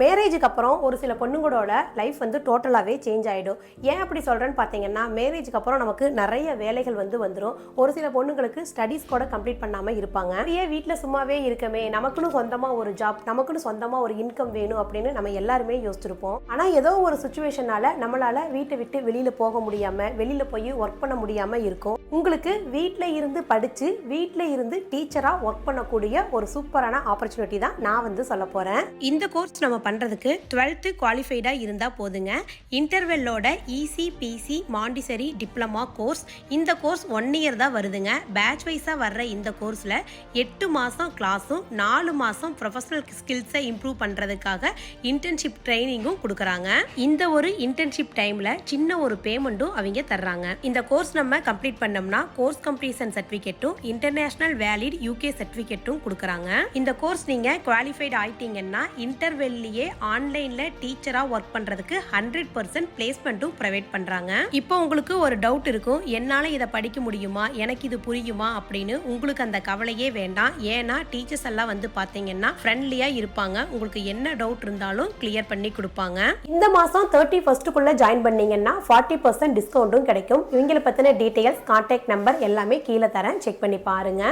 மேரேஜுக்கு அப்புறம் ஒரு சில பொண்ணுங்களோட லைஃப் வந்து டோட்டலாகவே சேஞ்ச் ஆகிடும் ஏன் அப்படி சொல்கிறேன்னு பார்த்தீங்கன்னா மேரேஜுக்கு அப்புறம் நமக்கு நிறைய வேலைகள் வந்து வந்துடும் ஒரு சில பொண்ணுங்களுக்கு ஸ்டடீஸ் கூட கம்ப்ளீட் பண்ணாமல் இருப்பாங்க. ஏன் வீட்டில் சும்மாவே இருக்கமே நமக்குன்னு சொந்தமாக ஒரு ஜாப் நமக்குன்னு சொந்தமாக ஒரு இன்கம் வேணும் அப்படின்னு நம்ம எல்லாருமே யோசிச்சிருப்போம். ஆனால் ஏதோ ஒரு சுச்சுவேஷனால நம்மளால் வீட்டை விட்டு வெளியில் போக முடியாமல் வெளியில் போய் ஒர்க் பண்ண முடியாமல் இருக்கும். உங்களுக்கு வீட்டில் இருந்து படித்து வீட்டில் இருந்து டீச்சராக ஒர்க் பண்ணக்கூடிய ஒரு சூப்பரான ஆப்பர்ச்சுனிட்டி தான் நான் வந்து சொல்ல போகிறேன் இந்த கோர்ஸ் நம்ம பண்ணுறதுக்கு டுவெல்த்து குவாலிஃபைடாக இருந்தால் போதுங்க. இன்டர்வெல்லோட E C P C Montessori diploma course இந்த கோர்ஸ் ஒன் இயர் தான் வருதுங்க. பேட்ச் வைஸாக வர்ற இந்த கோர்ஸில் எட்டு மாதம் கிளாஸும் நாலு மாதம் ப்ரொஃபஷனல் ஸ்கில்ஸை இம்ப்ரூவ் பண்ணுறதுக்காக இன்டர்ன்ஷிப் ட்ரைனிங்கும் கொடுக்குறாங்க. இந்த ஒரு இன்டர்ன்ஷிப் டைமில் சின்ன ஒரு பேமெண்ட்டும் அவங்க தர்றாங்க. இந்த கோர்ஸ் நம்ம கம்ப்ளீட் பண்ணோம்னா கோர்ஸ் கம்ப்ளீஷன் சர்டிஃபிகேட்டும் இன்டர்நேஷனல் வேலிட் யூகே சர்டிஃபிகேட்டும் கொடுக்குறாங்க. இந்த கோர்ஸ் நீங்கள் குவாலிஃபைட் ஆயிட்டீங்கன்னா இன்டர்வெல்லையே ஆன்லைனில் டீச்சராக ஒர்க் பண்ணுறதுக்கு ஹண்ட்ரட் பர்சன்ட் பிளேஸ்மெண்ட்டும் ப்ரொவைட் பண்ணுறாங்க இப்போ உங்களுக்கு ஒரு டவுட் இருக்கும் என்னால் இதை படிக்க முடியுமா? எனக்கு இது புரியுமா? அப்படின்னு உங்களுக்கு அந்த கவலையே வேண்டாம். ஏன்னா டீச்சர்ஸ் எல்லாம் வந்து பார்த்தீங்கன்னா ஃப்ரெண்ட்லியாக இருப்பாங்க. உங்களுக்கு என்ன டவுட் இருந்தாலும் கிளியர் பண்ணி கொடுப்பாங்க. இந்த மாதம் தேர்ட்டி ஃபர்ஸ்ட்டுக்குள்ளே ஜாயின் பண்ணீங்கன்னா ஃபார்ட்டி பர்சன்ட் டிஸ்கவுண்ட்டும் கிடைக்கும். இவங்களை பற்றின டீட்டெயில்ஸ் கான்டாக்ட் நம்பர் எல்லாமே கீழே தரேன். செக் பண்ணி பாருங்க.